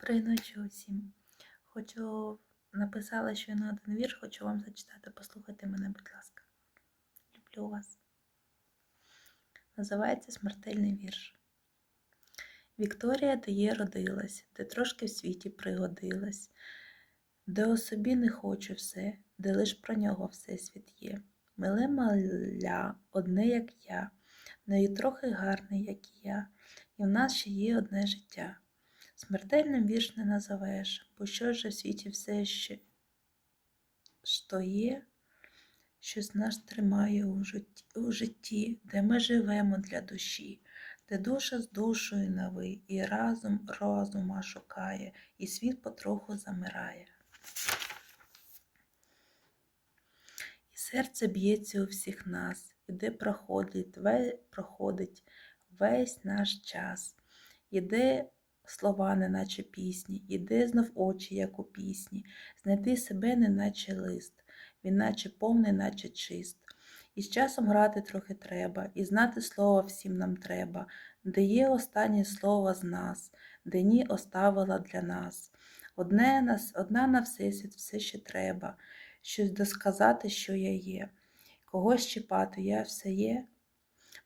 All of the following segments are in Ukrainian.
Доброї ночі усім. Хочу написала щойно один вірш, хочу вам зачитати. Послухайте мене, будь ласка. Люблю вас. Називається Смертельний вірш. Вікторія, де є родилась, де трошки в світі пригодилась, де о собі не хочу все, де лиш про нього всесвіт є. Миле маля, одне, як я, нею трохи гарний, як я, і в нас ще є одне життя. Смертельним вірш не назовеш, бо що ж в світі все ще що є, щось нас тримає у житті, у житті, де ми живемо для душі, де душа з душою новий, і разом розума шукає, і світ потроху замирає. І серце б'ється у всіх нас, і де проходить, ве, проходить весь наш час, іде слова, неначе пісні, іде знов очі, як у пісні, знайти себе, неначе лист, він наче повний, наче чист. І з часом грати трохи треба, і знати слово всім нам треба, де є останнє слово з нас, де ні оставила для нас. Одне нас, одна на всесвіт все ще треба, щось досказати, що я є. Когось чіпати, я все є.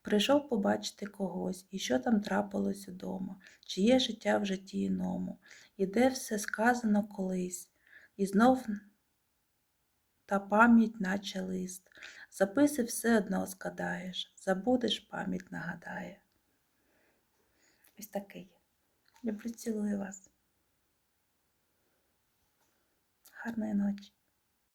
Прийшов побачити когось, і що там трапилось удома, чи є життя в житті іному, і де все сказано колись, і знов та пам'ять, наче лист. Записи все одно згадаєш, забудеш, пам'ять нагадає. Ось такий. Люблю, цілую вас. Гарної ночі.